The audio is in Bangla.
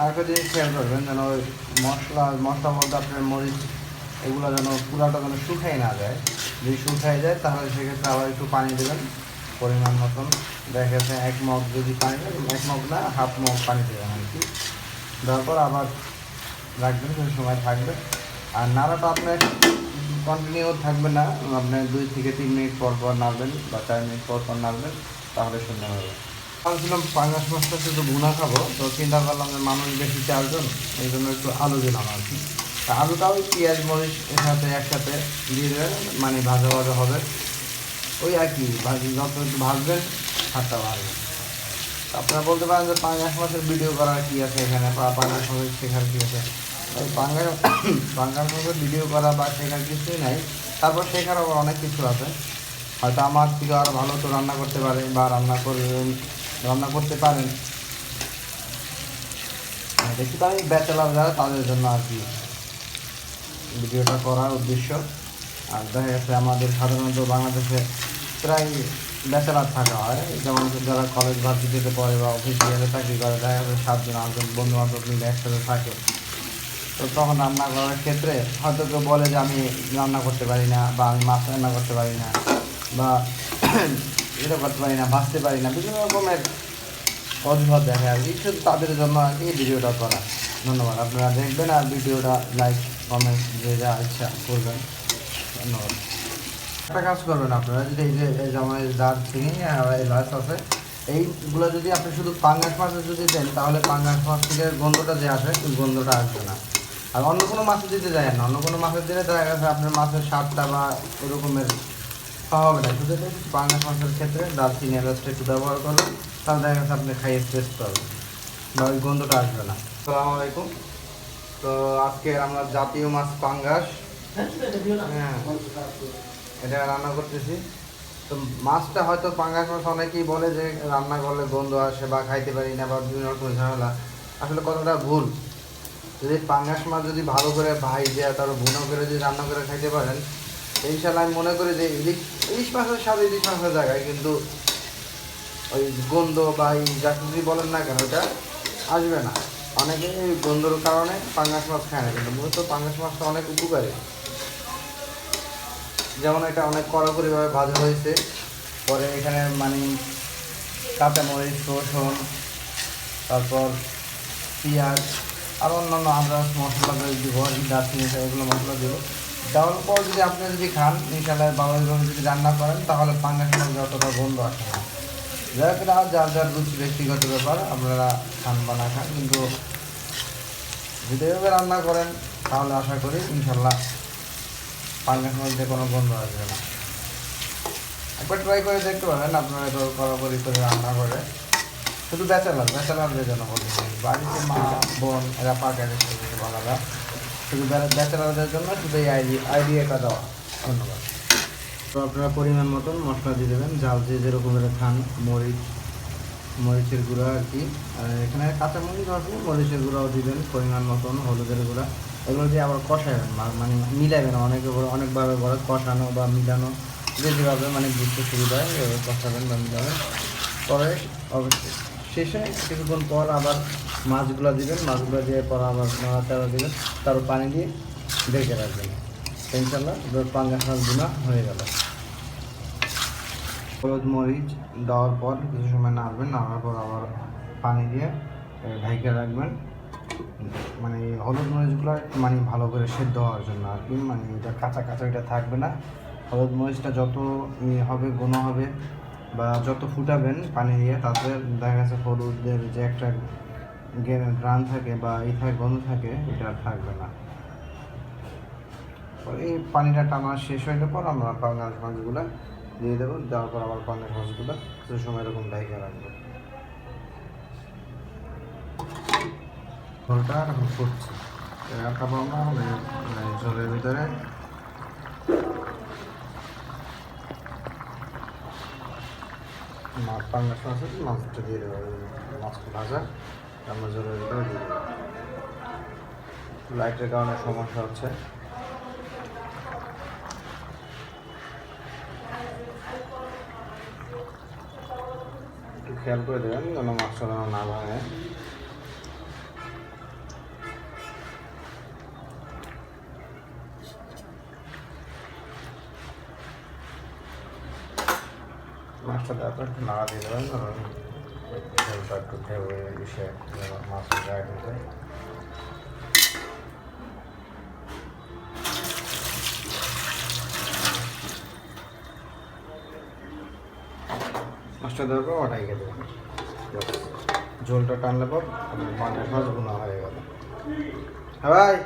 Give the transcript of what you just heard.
আর একটা জিনিস খেয়াল করবেন যেন ওই মশলা, মশলার মধ্যে আপনার মরিচ, এগুলো যেন পুরাটা যেন শুকাই না যায়। যদি শুকাই যায়, তাহলে সেক্ষেত্রে আবার একটু পানি দেবেন, পরিমাণ মতন। দেখা যাচ্ছে এক মগ যদি পানি দেবেন এক মগ না, হাফ মগ পানি দেবেন আর কি। তারপর আবার রাখবেন, কিছু সময় থাকবে। আর নাড়াটা আপনার কন্টিনিউ থাকবে না। আপনি দুই থেকে তিন মিনিট পর পর নাড়বেন বা চার মিনিট পর পর নাড়বেন, তাহলে সুন্দর হবে। ভাবছিলাম পাঙ্গাস মাছটা শুধু ভুনা খাব, তো চিন্তা করলাম যে মানুষ বেশি চারজন এই জন্য একটু আলু দিলাম আর কি। তা আলুটাও পেঁয়াজ, মরিচ এর সাথে একসাথে দিয়ে দেবেন মানে ভাজা ভাজা হবে। ওই আর কি যত একটু ভাজবেন হাতটা ভাজবেন আপনারা বলতে পারেন যে পাঙ্গাস মাছের ভিডিও করার কী আছে এখানে, বা পাঙ্গাস মাছের শেখার কি আছে? ওই পাঙ্গাস পাঙ্গাস মাছের ভিডিও করা বা শেখার কিছুই নাই। তারপর শেখার আবার অনেক কিছু আছে। হয়তো আমার থেকে আরও ভালো তো রান্না করতে পারে বা রান্না করবেন রান্না করতে পারেন দেখি তো আমি ব্যাচেলার যারা তাদের জন্য আর কি ভিডিওটা করার উদ্দেশ্য। আর দেখা গেছে আমাদের সাধারণত বাংলাদেশে প্রায় ব্যাচেলার থাকা হয়। যেমন যারা কলেজ ভার্সিটিতে পড়ে বা অফিস অফিসিয়ালে চাকরি করে, দেখা যাচ্ছে সাতজন, আটজন বন্ধু বান্ধব মিলে একসাথে থাকে। তো তখন রান্না করার ক্ষেত্রে হয়তো কেউ বলে যে, আমি রান্না করতে পারি না বা আমি মাছ রান্না করতে পারি না। বা এটা করতে পারি না ভাজতে পারি না। বিভিন্ন রকমের অজুহাত দেখা আর কি শুধু তাদের জন্য আর কি ভিডিওটা করা। ধন্যবাদ। আপনারা দেখবেন আর ভিডিওটা লাইক কমেন্ট যে যা ইচ্ছা করবেন। ধন্যবাদ। একটা কাজ করবেন আপনারা, যদি এই যে এই যে আমার দারচিনি আর এলাচ আছে, এইগুলো যদি আপনি শুধু পাঙ্গাস মাছে যদি দেন, তাহলে পাঙ্গাস মাছ থেকে গন্ধটা যে আসে, ওই গন্ধটা আসবে না। আর অন্য কোনো মাছে দিতে যায় না। অন্য কোনো মাছের দিলে দেখা গেছে আপনার মাছের স্বাদটা বা ওরকমের খাওয়া হবে না শুধু একটু মাছের ক্ষেত্রে দারচিনি এলাচটা একটু ব্যবহার করলে তাহলে দেখা গেছে আপনি খাইয়ে টেস্ট পাবেন। বা ওই গন্ধটা আসবে না। আসসালামু আলাইকুম। তো আজকে আমরা জাতীয় মাছ পাঙ্গাস। হ্যাঁ এটা রান্না করতেছি। তো মাছটা হয়তো পাঙ্গাস মাছ অনেকেই বলে যে রান্না করলে গন্ধ আসে বা খাইতে পারি না বা বিভিন্ন রকম ঝামেলা। আসলে কথাটা ভুল। যদি পাঙ্গাস মাছ যদি ভালো করে ভাই দেওয়া তারপর ভুনো করে যদি রান্না করে খাইতে পারেন এই সাল আমি মনে করি যে ইলিশ ইলিশ মাছের স্বাদ ইলিশ মাছের জায়গায়, কিন্তু ওই গন্ধ বা এই যা কিছুই বলেন না কেন, ওটা আসবে না। অনেকে এই গন্ধর কারণে পাঙ্গাস মাছ খায় না, কিন্তু মূলত পাঙ্গাস মাছটা অনেক উপকারী। যেমন এটা অনেক কড়াকড়িভাবে ভাজা হয়েছে, পরে এখানে মানে কাঁচামরিচ, রসুন, তারপর পেঁয়াজ, আর অন্যান্য আদার্স মশলা দিব দারচিনি এগুলো মশলা দিব। দেওয়ার পর যদি আপনি যদি খান ইনশাল্লাহ বাবাইভাবে যদি রান্না করেন, তাহলে পাঙ্গাস মাছ যতটা গন্ধ আসে না যারা যার যার রুচি, ব্যক্তিগত ব্যাপার, আপনারা খান বা না খান, কিন্তু যদি এভাবে রান্না করেন, তাহলে আশা করি ইনশাল্লাহ পাঙ্গাস মধ্যে কোনো গন্ধ আসবে না। একবার ট্রাই করে দেখতে পারেন, আপনারা এটা কড়াকড়ি করে রান্না করে। শুধু ব্যাচেলার, ব্যাচেলারদের জন্য বলতে বাড়িতে মা, বোন, এরা পাকে কিছু আলাদা। শুধু ব্যাচেলারদের জন্য শুধু এই আইডি আইডিয়াটা দেওয়া। ধন্যবাদ। তো আপনারা পরিমাণ মতন মশলা দিয়ে দেবেন, জাল যে যেরকমের খান মরিচ, মরিচের গুঁড়া আর কি। আর এখানে কাঁচা মরিচ আছে, মরিচের গুঁড়াও দিবেন, পরিমাণ মতন হলুদের গুঁড়া। এগুলো দিয়ে আবার কষাবেন মানে মিলাবেন অনেকে অনেকভাবে বলে কষানো বা মিলানো। যে যেভাবে মানে বুঝতে সুবিধা হয়, এভাবে কষাবেন বা মিলাবেন। পরে অবশ্যই শেষে কিছুক্ষণ পর আবার মাছগুলো দিবেন, মাছগুলো দিয়ে পর আবার নাড়াচাড়া দিবেন, তারপর পানি দিয়ে ঢেকে রাখবেন। ইনশাল্লাহ পাঙ্গাস মাছ গুনা হয়ে গেল। হলুদ মরিচ দেওয়ার পর কিছু সময় নাড়বেন, নাড়ার পর আবার পানি দিয়ে ঢাইকে রাখবেন। মানে হলুদ মরিচগুলো মানে ভালো করে সেদ্ধ হওয়ার জন্য আর কি মানে এটা কাঁচা কাঁচা এটা থাকবে না। হলুদ মরিচটা যত ই হবে ঘন হবে বা যত ফুটাবেন পানি দিয়ে, তাতে দেখা গেছে হলুদের যে একটা গ্রান থাকে বা ই গন্ধ থাকে, এটা আর থাকবে না। এই পানিটা টানা শেষ হয়ে পর আমরা পাঙ্গাস মাছগুলো দিয়ে দেবো। দেওয়ার পর আবার পাঙ্গাস মাছগুলো কিছু সময় এরকম ডাইকে রাখব। ঝোলটা এখন ফুটছে। রাখাবো আমরা মানে- মানে ভিতরে। মাছ পাঙ্গাস মাছ আছে মাছটা দিয়ে দেবো মাছটা ভাজা আমরা ঝোলের ভিতরে দিয়ে দেবো লাইটের কারণে সমস্যা হচ্ছে। একটু খেয়াল করে দেবেন যেন মাছটা যেন না ভাঙে। মাছটা দেওয়ার পর একটু নাড়া দিয়ে দেবেন ঝোলটা একটু মাছটা ওটাই ঝোলটা টানলে পর মানে মাছ গুণা হয়ে গেল হ্যাঁ ভাই